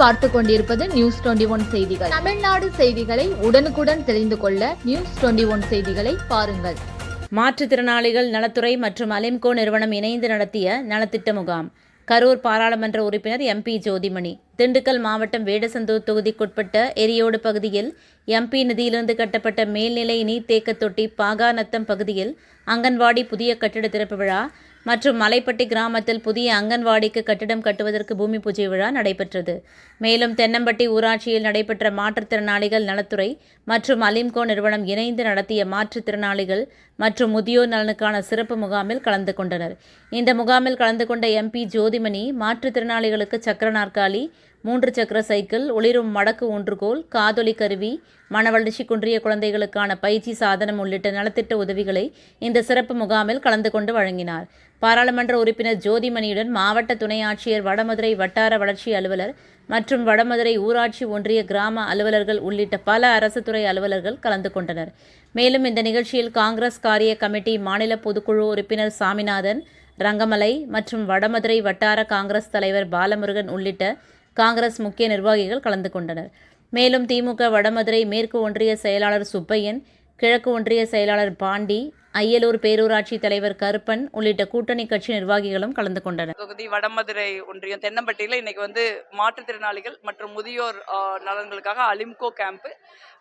பார்த்து கொண்டிருப்பது news twenty one செய்திகள். தமிழ்நாடு செய்திகளை உடனுக்குடன் தெரிந்து கொள்ள நியூஸ் டுவெண்டி ஒன் செய்திகளை பாருங்கள். மாற்றுத்திறனாளிகள் நலத்துறை மற்றும் அலிம்கோ நிறுவனம் இணைந்து நடத்திய நலத்திட்ட முகாம். கரூர் பாராளுமன்ற உறுப்பினர் எம்பி ஜோதிமணி. திண்டுக்கல் மாவட்டம் வேடசந்தூர் தொகுதிக்குட்பட்ட எரியோடு பகுதியில் எம்பி நிதியிலிருந்து கட்டப்பட்ட மேல்நிலை நீர்த்தேக்க தொட்டி பாகாநத்தம் பகுதியில் அங்கன்வாடி புதிய கட்டிட திறப்பு விழா மற்றும் மலைப்பட்டி கிராமத்தில் புதிய அங்கன்வாடிக்கு கட்டிடம் கட்டுவதற்கு பூமி பூஜை விழா நடைபெற்றது. மேலும் தென்னம்பட்டி ஊராட்சியில் நடைபெற்ற மாற்றுத்திறனாளிகள் நலத்துறை மற்றும் அலிம்கோ நிறுவனம் இணைந்து நடத்திய மாற்றுத்திறனாளிகள் மற்றும் முதியோர் நலனுக்கான சிறப்பு முகாமில் கலந்து கொண்டனர். இந்த முகாமில் கலந்து கொண்ட எம்பி ஜோதிமணி மாற்றுத்திறனாளிகளுக்கு சக்கர நாற்காலி மூன்று சக்கர சைக்கிள் ஒளிரும் மடக்கு ஒன்றுகோல் காதொலி கருவி மனவளர்ச்சி குன்றிய குழந்தைகளுக்கான பயிற்சி சாதனம் உள்ளிட்ட நலத்திட்ட உதவிகளை இந்த சிறப்பு முகாமில் கலந்து கொண்டு வழங்கினார். பாராளுமன்ற உறுப்பினர் ஜோதிமணியுடன் மாவட்ட துணை ஆட்சியர் வடமதுரை வட்டார வளர்ச்சி அலுவலர் மற்றும் வடமதுரை ஊராட்சி ஒன்றிய கிராம அலுவலர்கள் உள்ளிட்ட பல அரசு துறை அலுவலர்கள் கலந்து கொண்டனர். மேலும் இந்த நிகழ்ச்சியில் காங்கிரஸ் காரிய கமிட்டி மாநில பொதுக்குழு உறுப்பினர் சாமிநாதன் ரங்கமலை மற்றும் வடமதுரை வட்டார காங்கிரஸ் தலைவர் பாலமுருகன் உள்ளிட்ட காங்கிரஸ் முக்கிய நிர்வாகிகள் கலந்து கொண்டனர். மேலும் திமுக வடமதுரை மேற்கு ஒன்றிய செயலாளர் சுப்பையன் கிழக்கு ஒன்றிய செயலாளர் பாண்டி அய்யலூர் பேரூராட்சி தலைவர் கருப்பன் உள்ளிட்ட கூட்டணி கட்சி நிர்வாகிகளும் கலந்து கொண்டனர். தொகுதி வடமதுரை ஒன்றியம் தென்னம்பட்டியில் இன்னைக்கு வந்து மாற்றுத்திறனாளிகள் மற்றும் முதியோர் நலன்களுக்காக அலிம்கோ கேம்ப்பு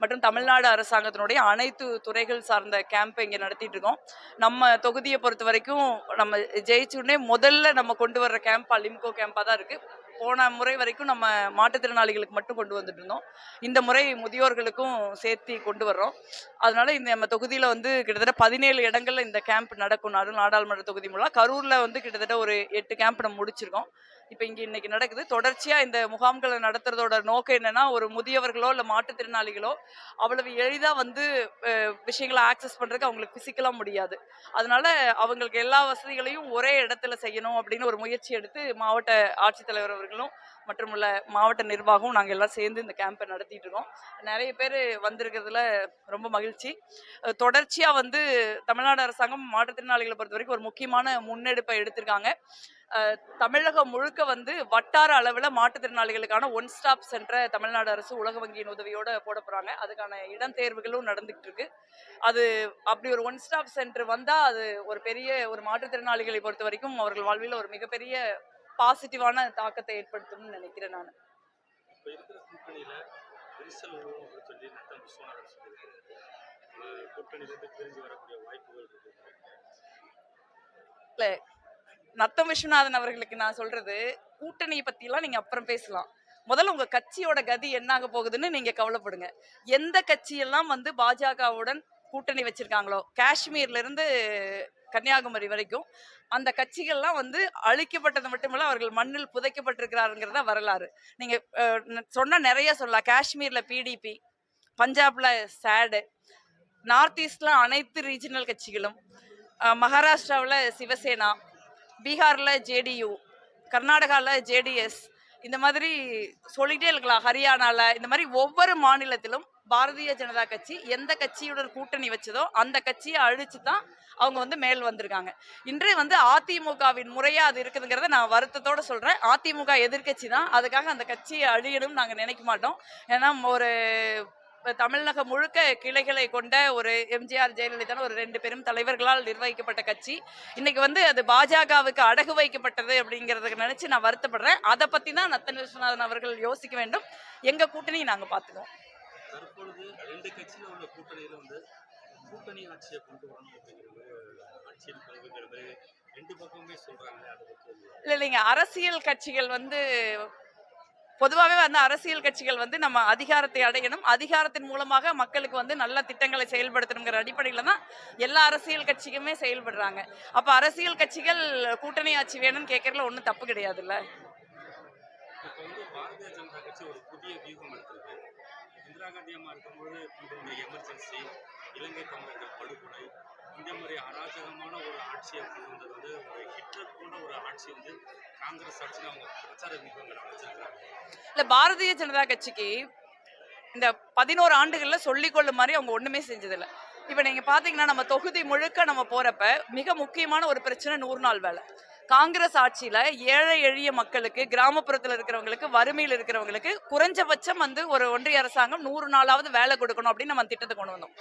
மற்றும் தமிழ்நாடு அரசாங்கத்தினுடைய அனைத்து துறைகள் சார்ந்த கேம்ப் இங்கே நடத்திட்டு இருக்கோம். நம்ம தொகுதியை பொறுத்த வரைக்கும் நம்ம ஜெயிச்சுடனே முதல்ல நம்ம கொண்டு வர்ற கேம்ப் அலிம்கோ கேம்பாக தான் இருக்குது போன முறை வரைக்கும் நம்ம மாற்றுத்திறனாளிகளுக்கு மட்டும் கொண்டு வந்துட்டு இருந்தோம். இந்த முறை முதியோர்களுக்கும் சேர்த்து கொண்டு வர்றோம். அதனால இந்த நம்ம தொகுதியில் வந்து கிட்டத்தட்ட பதினேழு இடங்கள்ல இந்த கேம்ப் நடக்கும். நாடாளுமன்ற தொகுதி மூலம் கரூர்ல வந்து கிட்டத்தட்ட ஒரு எட்டு கேம்ப் நம்ம முடிச்சிருக்கோம். இப்போ இங்கே இன்னைக்கு நடக்குது. தொடர்ச்சியாக இந்த முகாம்களை நடத்துறதோட நோக்கம் என்னன்னா ஒரு முதியவர்களோ இல்லை மாற்றுத்திறனாளிகளோ அவ்வளவு எளிதாக வந்து விஷயங்களை ஆக்சஸ் பண்ணுறதுக்கு அவங்களுக்கு ஃபிசிக்கலாக முடியாது. அதனால அவங்களுக்கு எல்லா வசதிகளையும் ஒரே இடத்துல செய்யணும் அப்படின்னு ஒரு முயற்சி எடுத்து மாவட்ட ஆட்சித்தலைவர் அவர்களும் மற்றும் உள்ள மாவட்ட நிர்வாகம் நாங்கள் எல்லாம் சேர்ந்து இந்த கேம்பை நடத்திட்டு இருக்கோம். நிறைய பேர் வந்திருக்கிறதுல ரொம்ப மகிழ்ச்சி. தொடர்ச்சியாக வந்து தமிழ்நாடு அரசாங்கம் மாற்றுத்திறனாளிகளை பொறுத்த வரைக்கும் ஒரு முக்கியமான முன்னெடுப்பை எடுத்திருக்காங்க. தமிழகம் முழுக்க வந்து வட்டார அளவில் மாற்றுத்திறனாளிகளுக்கான ஒன் ஸ்டாப் சென்டரை தமிழ்நாடு அரசு உலக வங்கியின் உதவியோட போட போறாங்க. அதுக்கான இடம் தேர்வுகளும் நடந்துகிட்டு இருக்கு. அது அப்படி ஒரு ஒன் ஸ்டாப் சென்டர் வந்தா அது ஒரு பெரிய ஒரு மாற்றுத்திறனாளிகளை பொறுத்த வரைக்கும் அவர்கள் வாழ்வில் ஒரு மிகப்பெரிய பாசிட்டிவான தாக்கத்தை ஏற்படுத்தும்னு நினைக்கிறேன் நான். கூட்டணியிலிருந்து பிரிஞ்சு வரக்கூடிய வாய்ப்புகள் இருக்கு நத்தம் விஸ்வநாதன் அவர்களுக்கு நான் சொல்றது கூட்டணியை பத்திலாம் நீங்க அப்புறம் பேசலாம். முதல்ல உங்க கட்சியோட கதி என்னாக போகுதுன்னு நீங்க கவலைப்படுங்க. எந்த கட்சியெல்லாம் வந்து பாஜகவுடன் கூட்டணி வச்சிருக்காங்களோ காஷ்மீர்ல இருந்து கன்னியாகுமரி வரைக்கும் அந்த கட்சிகள்லாம் வந்து அழிக்கப்பட்டது மட்டுமல்ல அவர்கள் மண்ணில் புதைக்கப்பட்டிருக்கிறாருங்கிறத வரலாறு. நீங்க அஹ், சொன்னா நிறைய சொல்லலாம். காஷ்மீர்ல பிடிபி பஞ்சாப்ல சேடு நார்த் ஈஸ்ட்ல அனைத்து ரீஜனல் கட்சிகளும் மகாராஷ்டிராவில் சிவசேனா பீகாரில் ஜேடியு கர்நாடகாவில் ஜேடிஎஸ் இந்த மாதிரி சொல்லிகிட்டே இருக்கலாம். ஹரியானாவில் இந்த மாதிரி ஒவ்வொரு மாநிலத்திலும் பாரதிய ஜனதா கட்சி எந்த கட்சியுடன் கூட்டணி வச்சதோ அந்த கட்சியை அழிச்சு தான் அவங்க வந்து மேல் வந்திருக்காங்க. இன்று வந்து அதிமுகவின் முறையாக அது இருக்குதுங்கிறத நான் வருத்தத்தோட சொல்கிறேன் அதிமுக எதிர்க்கட்சி தான் அதுக்காக அந்த கட்சியை அழியணும்னு நாங்கள் நினைக்க மாட்டோம். ஏன்னா ஒரு தமிழகம் முழுக்க கிளைகளை கொண்ட ஒரு எம்ஜிஆர் ஜெயலலிதா ஒரு ரெண்டு பெரும் தலைவர்களால் நிர்வகிக்கப்பட்ட கட்சி. இன்னைக்கு வந்து அது பாஜகவுக்கு அடகு வைக்கப்பட்டது அப்படிங்கறதுக்கு நினைச்சு நான் வருத்தப்படுறேன். அதை பத்தி தான் நத்தன் விஸ்வநாதன் அவர்கள் யோசிக்க வேண்டும். எங்க கூட்டணியை நாங்க பாத்துக்குவோம். தற்பொழுது ரெண்டு கட்சியில் உள்ள கூட்டணியில் வந்து கூட்டணி ஆட்சியை கொண்டு வரணும் அப்படிங்கிறது ஆட்சியில் பங்குங்கிறது ரெண்டு பக்கமுமே சொல்றாங்க. அதை பற்றி உங்க- இல்ல இல்லைங்க. அரசியல் கட்சிகள் வந்து பொதுவாகவே வந்து அரசியல் கட்சிகள் வந்து நம்ம அதிகாரத்தை அடையணும். அதிகாரத்தின் மூலமாக மக்களுக்கு வந்து நல்ல திட்டங்களை செயல்படுத்தணுங்கிற அடிப்படையில தான் எல்லா அரசியல் கட்சிக்குமே செயல்படுறாங்க. அப்போ அரசியல் கட்சிகள் கூட்டணி ஆட்சி வேணும்னு கேட்கறதுல ஒன்றும் தப்பு கிடையாதுல்ல? இந்திரா காந்தி அம்மா இருக்கும்போது இந்த எமர்ஜென்சி இலங்கை தமிழர்கள் படுகொலை இந்த மாதிரி அராஜகமான ஒரு ஆட்சியை கொண்டு வந்தது வந்து ஒரு ஹிட்லர் போன்ற ஒரு ஆட்சி வந்து காங்கிரஸ் ஆட்சியில் அவங்க பிரச்சார வியூகங்கள் அமைச்சிருக்காங்க இல்லை பாரதிய ஜனதா கட்சிக்கு இந்த பதினோரு ஆண்டுகளில் சொல்லிக்கொள்ளும் மாதிரி அவங்க ஒன்றுமே செஞ்சதில்லை. இப்போ நீங்கள் பார்த்தீங்கன்னா நம்ம தொகுதி முழுக்க நம்ம போகிறப்ப மிக முக்கியமான ஒரு பிரச்சனை நூறு நாள் வேலை. காங்கிரஸ் ஆட்சியில ஏழை எளிய மக்களுக்கு கிராமப்புறத்துல இருக்கிறவங்களுக்கு வறுமையில் இருக்கிறவங்களுக்கு குறைஞ்சபட்சம் வந்து ஒரு ஒன்றிய அரசாங்கம் நூறு நாளாவது வேலை கொடுக்கணும் அப்படின்னு நம்ம திட்டத்தை கொண்டு வந்தோம்.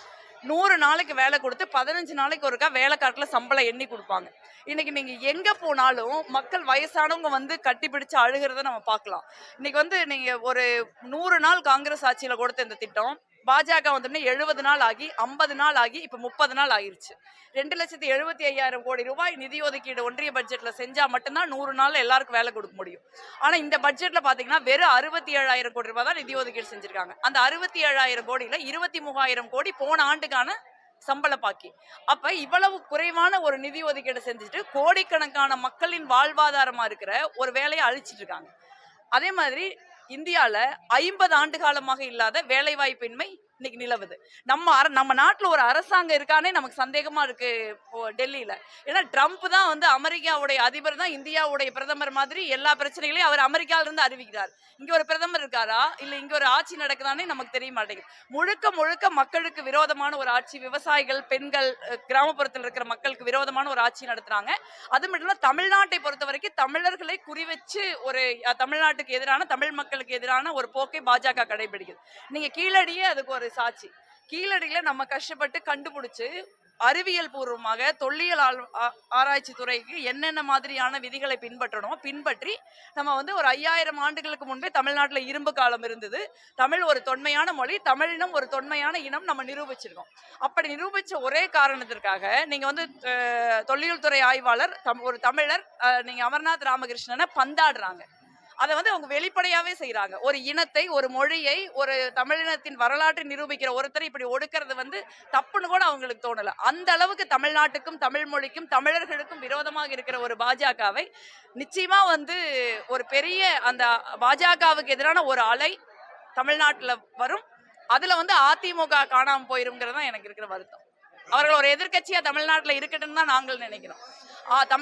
நூறு நாளைக்கு வேலை கொடுத்து பதினஞ்சு நாளைக்கு ஒருக்கா வேலைக்காட்டுல சம்பளம் எண்ணி கொடுப்பாங்க. இன்னைக்கு நீங்க எங்க போனாலும் மக்கள் வயசானவங்க வந்து கட்டி பிடிச்சு அழுகிறத நம்ம பார்க்கலாம். இன்னைக்கு வந்து நீங்க ஒரு நூறு நாள் காங்கிரஸ் ஆட்சியில கொடுத்த இந்த திட்டம் பாஜக வந்தோடனே எழுபது நாள் ஆகி ஐம்பது நாள் ஆகி இப்போ முப்பது நாள் ஆகிருச்சு ரெண்டு லட்சத்தி எழுபத்தி ஐயாயிரம் கோடி ரூபாய் நிதி ஒதுக்கீடு ஒன்றிய பட்ஜெட்டில் செஞ்சால் மட்டும்தான் நூறு நாள் எல்லாருக்கும் வேலை கொடுக்க முடியும். ஆனால் இந்த பட்ஜெட்டில் பார்த்தீங்கன்னா வெறும் அறுபத்தி ஏழாயிரம் கோடி ரூபாய் தான் நிதி ஒதுக்கீடு செஞ்சுருக்காங்க. அந்த அறுபத்தி ஏழாயிரம் கோடியில் இருபத்தி மூவாயிரம் கோடி போன ஆண்டுக்கான சம்பள பாக்கி. அப்ப இவ்வளவு குறைவான ஒரு நிதி ஒதுக்கீடு செஞ்சுட்டு கோடிக்கணக்கான மக்களின் வாழ்வாதாரமா இருக்கிற ஒரு வேலையை அழிச்சிட்டு இருக்காங்க. அதே மாதிரி இந்தியால ஐம்பது ஆண்டு காலமாக இல்லாத வேலைவாய்ப்பின்மை இன்னைக்கு நிலவுது. நம்ம அர நம்ம நாட்டுல ஒரு அரசாங்கம் இருக்கானே நமக்கு சந்தேகமா இருக்கு டெல்லியில. ஏன்னா ட்ரம்ப் தான் வந்து அமெரிக்காவுடைய அதிபர் தான் இந்தியாவுடைய பிரதமர் மாதிரி எல்லா பிரச்சனைகளையும் அவர் அமெரிக்கால இருந்து அறிவிக்கிறார். இங்க ஒரு பிரதமர் இருக்காரா? இல்ல இங்க ஒரு ஆட்சி நடக்குதானே நமக்கு தெரிய மாட்டேங்குது. முழுக்க முழுக்க மக்களுக்கு விரோதமான ஒரு ஆட்சி விவசாயிகள் பெண்கள் கிராமப்புறத்தில் இருக்கிற மக்களுக்கு விரோதமான ஒரு ஆட்சி நடத்துறாங்க. அது மட்டும் இல்ல தமிழ்நாட்டை பொறுத்த வரைக்கும் தமிழர்களை குறிவச்சு ஒரு தமிழ்நாட்டுக்கு எதிரான தமிழ் மக்களுக்கு எதிரான ஒரு போக்கை பாஜக கடைபிடிக்குது. நீங்க கீழடியே அதுக்கு ஒரு சாட்சி. கீழடியில நம்ம கஷ்டப்பட்டு கண்டுபிடிச்சு அறிவியல் பூர்வமாக தொல்லியல் ஆராய்ச்சி துறைக்கு என்னென்ன மாதிரியான விதிகளை பின்பற்றணும் பின்பற்றி நம்ம வந்து ஒரு ஐயாயிரம் ஆண்டுகளுக்கு முன்பே தமிழ்நாட்டுல இரும்பு காலம் இருந்தது. தமிழ் ஒரு தொன்மையான மொழி தமிழினம் ஒரு தொன்மையான இனம் நம்ம நிரூபிச்சிருக்கோம். அப்படி நிரூபிச்ச ஒரே காரணத்திற்காக நீங்க வந்து தொல்லியல் துறை ஆய்வாளர் தம்- ஒரு தமிழர் அஹ், நீங்க அமர்நாத் ராமகிருஷ்ணனை பந்தாடுறாங்க. அதை வந்து அவங்க வெளிப்படையாவே செய்யறாங்க ஒரு இனத்தை ஒரு மொழியை ஒரு தமிழினத்தின் வரலாற்றை நிரூபிக்கிற ஒருத்தரை இப்படி ஒடுக்கிறது வந்து தப்புன்னு கூட அவங்களுக்கு தோணல. அந்த அளவுக்கு தமிழ்நாட்டுக்கும் தமிழ் மொழிக்கும் தமிழர்களுக்கும் விரோதமாக இருக்கிற ஒரு பாஜகவை நிச்சயமா வந்து ஒரு பெரிய அந்த பாஜகவுக்கு எதிரான ஒரு அலை தமிழ்நாட்டில் வரும். அதுல வந்து அதிமுக காணாம போயிருங்கிறது தான் எனக்கு இருக்கிற வருத்தம். அவர்கள் ஒரு எதிர்கட்சியா தமிழ்நாட்டில் இருக்கட்டும் தான் நாங்கள் நினைக்கிறோம்.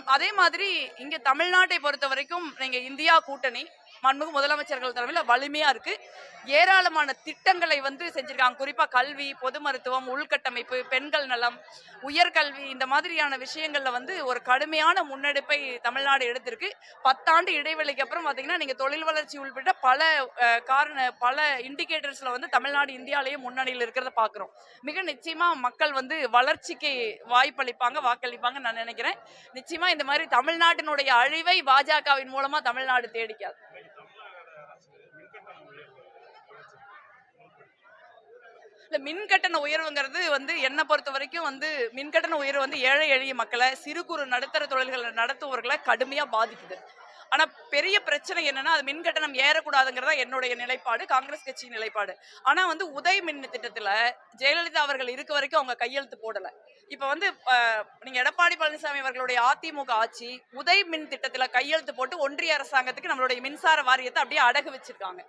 அதே மாதிரி இங்க தமிழ்நாட்டை பொறுத்த வரைக்கும் நீங்க இந்தியா கூட்டணி மாண்புமிகு முதலமைச்சர்கள் தலைமையில் வலிமையாக இருக்குது ஏராளமான திட்டங்களை வந்து செஞ்சுருக்காங்க. குறிப்பாக கல்வி பொது மருத்துவம் உள்கட்டமைப்பு பெண்கள் நலம் உயர்கல்வி இந்த மாதிரியான விஷயங்களில் வந்து ஒரு கடுமையான முன்னெடுப்பை தமிழ்நாடு எடுத்திருக்கு. பத்தாண்டு இடைவெளிக்கு அப்புறம் பார்த்தீங்கன்னா நீங்கள் தொழில் வளர்ச்சி உள்பட்ட பல காரண பல இண்டிகேட்டர்ஸில் வந்து தமிழ்நாடு இந்தியாவிலேயே முன்னணியில் இருக்கிறத பார்க்குறோம் மிக நிச்சயமாக மக்கள் வந்து வளர்ச்சிக்கு வாய்ப்பளிப்பாங்க வாக்களிப்பாங்க நான் நினைக்கிறேன். நிச்சயமா இந்த மாதிரி தமிழ்நாட்டினுடைய அழிவை பாஜகவின் மூலமா தமிழ்நாடு தேடிக்காது. இல்ல மின் கட்டண உயர்வுங்கிறது வந்து என்னை பொறுத்த வரைக்கும் வந்து மின் கட்டண உயர்வு வந்து ஏழை எளிய மக்களை சிறு குறு நடுத்தர தொழில்களை நடத்துபவர்களை கடுமையா பாதிக்குது. ஆனா பெரிய பிரச்சனை என்னன்னா அது மின் கட்டணம் ஏறக்கூடாதுங்கிறதா என்னுடைய நிலைப்பாடு காங்கிரஸ் கட்சியின் நிலைப்பாடு. ஆனா வந்து உதய் மின் திட்டத்துல ஜெயலலிதா அவர்கள் இருக்க வரைக்கும் அவங்க கையெழுத்து போடல. இப்ப வந்து நீங்க எடப்பாடி பழனிசாமி அவர்களுடைய அதிமுக ஆட்சி உதய் மின் திட்டத்துல கையெழுத்து போட்டு ஒன்றிய அரசாங்கத்துக்கு நம்மளுடைய மின்சார வாரியத்தை அப்படியே அடகு வச்சிருக்காங்க.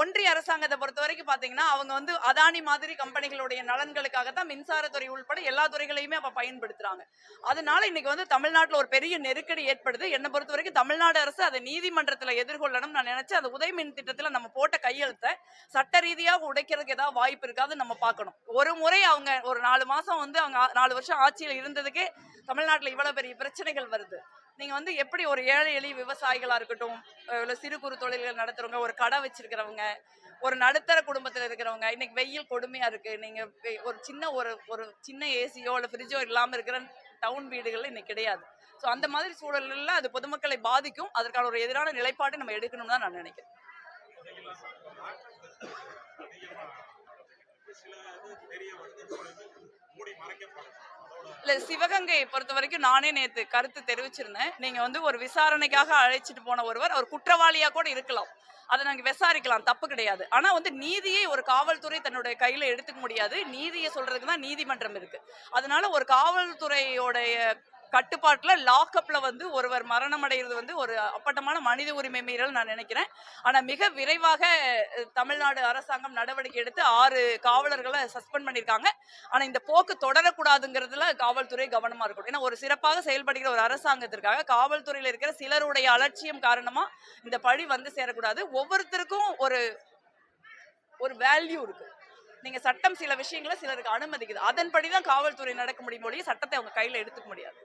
ஒன்றிய அரசாங்கத்தை பொறுத்த வரைக்கும் பாத்தீங்கன்னா அவங்க வந்து அதானி மாதிரி கம்பெனிகளுடைய நலன்களுக்காக தான் மின்சாரத்துறை உள்பட எல்லா துறைகளையுமே அப்ப பயன்படுத்துறாங்க. அதனால இன்னைக்கு வந்து தமிழ்நாட்டுல ஒரு பெரிய நெருக்கடி ஏற்படுது. என்னை பொறுத்த வரைக்கும் தமிழ்நாடு அரசு அதை நீதிமன்றத்துல எதிர்கொள்ளணும். நான் நினைச்சேன் அந்த உதய மின் திட்டத்துல நம்ம போட்ட கையெழுத்தை சட்ட ரீதியாக உடைக்கிறதுக்கு ஏதாவது வாய்ப்பு இருக்காது நம்ம பார்க்கணும். ஒரு முறை அவங்க ஒரு நாலு மாசம் வந்து அவங்க நாலு வருஷம் ஆட்சியில் இருந்ததுக்கே தமிழ்நாட்டுல இவ்வளவு பெரிய பிரச்சனைகள் வருது. நீங்க வந்து எப்படி ஒரு ஏழை எளிய விவசாயிகளா இருக்கட்டும் இல்ல சிறு குறு தொழில்கள் நடத்துறவங்க ஒரு கடை வச்சிருக்கிறவங்க ஒரு நடுத்தர குடும்பத்துல இருக்கிறவங்க இன்னைக்கு வெயில் கொடுமையா இருக்கு. நீங்க வெ- ஒரு சின்ன ஒரு ஒரு சின்ன ஏசியோ இல்ல ஃப்ரிட்ஜோ இல்லாம இருக்கிற டவுன் வீடுகள் இன்னைக்கு கிடையாது. ஸோ அந்த மாதிரி சூழல்ல அது பொதுமக்களை பாதிக்கும். அதற்கான ஒரு எதிரான நிலைப்பாட்டை நம்ம எடுக்கணும்னு தான் நான் நினைக்கிறேன். இல்ல சிவகங்கையை பொறுத்த வரைக்கும் நானே நேத்து கருத்து தெரிவிச்சிருந்தேன். நீங்க வந்து ஒரு விசாரணைக்காக அழைச்சிட்டு போன ஒருவர் அவர் குற்றவாளியா கூட இருக்கலாம். அதை நாங்க விசாரிக்கலாம் தப்பு கிடையாது. ஆனா வந்து நீதியை ஒரு காவல்துறை தன்னுடைய கையில எடுத்துக்க முடியாது. நீதியை சொல்றதுக்கு தான் நீதிமன்றம் இருக்கு. அதனால ஒரு காவல்துறையோடைய கட்டுப்பாட்டில் லாக்அப்பில் வந்து ஒருவர் மரணம் அடைகிறது வந்து ஒரு அப்பட்டமான மனித உரிமை மீறல் நான் நினைக்கிறேன். ஆனால் மிக விரைவாக தமிழ்நாடு அரசாங்கம் நடவடிக்கை எடுத்து ஆறு காவலர்களை சஸ்பெண்ட் பண்ணியிருக்காங்க. ஆனால் இந்த போக்கு தொடரக்கூடாதுங்கிறதுல காவல்துறை கவனமாக இருக்கணும். ஏன்னா ஒரு சிறப்பாக செயல்படுகிற ஒரு அரசாங்கத்திற்காக காவல்துறையில் இருக்கிற சிலருடைய அலட்சியம் காரணமாக இந்த பழி வந்து சேரக்கூடாது. ஒவ்வொருத்தருக்கும் ஒரு ஒரு வேல்யூ இருக்குது நீங்க சட்டம் சில விஷயங்களை சிலருக்கு அனுமதிக்குது. அதன்படி தான் காவல்துறை நடக்க முடியும் ஒழிய சட்டத்தை அவங்க கையில எடுத்துக்க முடியாது.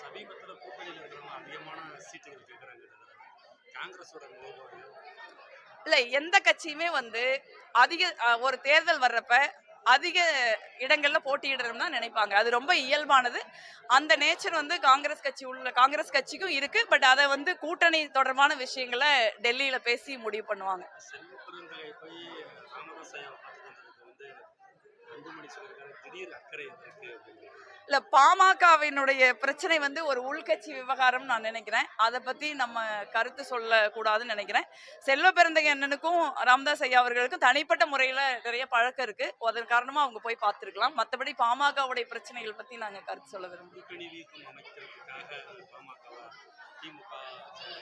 சமீபத்தில் கூட்டணியில் இருக்கிறவங்க அதிகமான சீட்டுகள் கேட்குறாங்க காங்கிரஸோட நிலைப்பாடு? இல்ல எந்த கட்சியுமே வந்து அதிக ஒரு தேர்தல் வர்றப்ப அதிக இடங்கள்ல போட்டியிடணும்னு தான் நினைப்பாங்க. அது ரொம்ப இயல்பானது. அந்த நேச்சர் வந்து காங்கிரஸ் கட்சி உள்ள காங்கிரஸ் கட்சிக்கும் இருக்கு. பட் அதை வந்து கூட்டணி தொடர்பான விஷயங்களை டெல்லியில பேசி முடிவு பண்ணுவாங்க. இல்ல பாமகவினுடைய பிரச்சனை வந்து ஒரு உள்கட்சி விவகாரம் நான் நினைக்கிறேன். அதை பத்தி நம்ம கருத்து சொல்ல கூடாதுன்னு நினைக்கிறேன். செல்வ பெருந்தகை அண்ணனுக்கும் ராமதாஸ் ஐயா அவர்களுக்கும் தனிப்பட்ட முறையில நிறைய பழக்கம் இருக்கு. அதன் காரணமா அவங்க போய் பார்த்திருக்கலாம். மற்றபடி பாமகவுடைய பிரச்சனைகள் பத்தி நாங்க கருத்து சொல்ல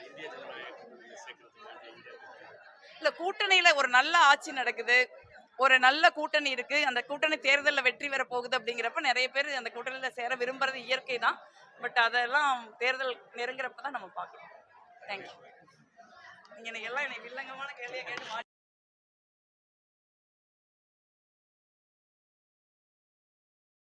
இந்தியா இல்ல கூட்டணியில ஒரு நல்ல ஆட்சி நடக்குது. ஒரு நல்ல கூட்டணி இருக்கு. அந்த கூட்டணி தேர்தலில் வெற்றி பெற போகுது அப்படிங்கிறப்ப நிறைய பேர் அந்த கூட்டணியில் சேர விரும்புறது இயற்கை தான். பட் அதெல்லாம் தேர்தல் நெருங்குறப்ப தான் நம்ம பார்க்கணும். தேங்க்யூ நீங்கள் எல்லாம் என்னை வில்லங்கமான கேள்வியை கேட்டு